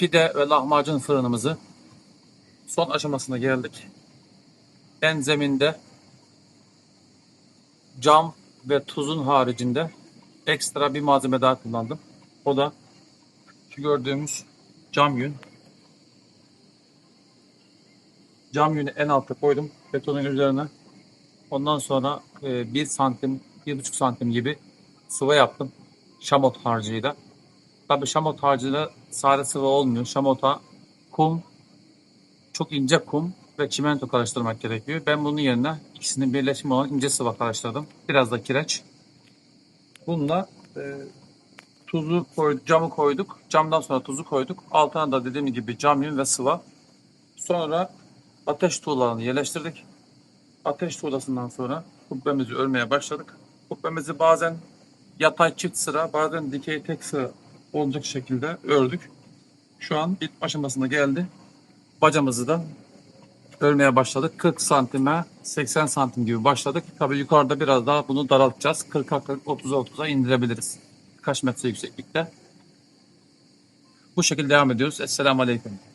pide ve lahmacun fırınımızı son aşamasına geldik. En zeminde cam ve tuzun haricinde ekstra bir malzeme daha kullandım. O da şu gördüğümüz cam yün. Cam yünü en alta koydum betonun üzerine. Ondan sonra e, 1 santim, 1,5 santim gibi sıva yaptım. Şamot harcıyla. Tabi şamot harcıyla sade sıvı olmuyor. Şamota kum, çok ince kum ve çimento karıştırmak gerekiyor. Ben bunun yerine ikisinin birleşimi olan ince sıva karıştırdım. Biraz da kireç. Bununla e, tuzu koyduk, camı koyduk. Camdan sonra tuzu koyduk. Altına da dediğim gibi cam ve sıva. Sonra ateş tuğlalarını yerleştirdik. Ateş tuğlasından sonra kubbemizi örmeye başladık. Kubbemizi bazen yatay çift sıra, bazen dikey tek sıra olacak şekilde ördük. Şu an ilk aşamasına geldi. Bacamızı da örmeye başladık. 40 santime 80 santim gibi başladık. Tabii yukarıda biraz daha bunu daraltacağız. 40'a 40, 30'a 30'a indirebiliriz. Kaç metre yükseklikte. Bu şekilde devam ediyoruz. Esselamu Aleyküm.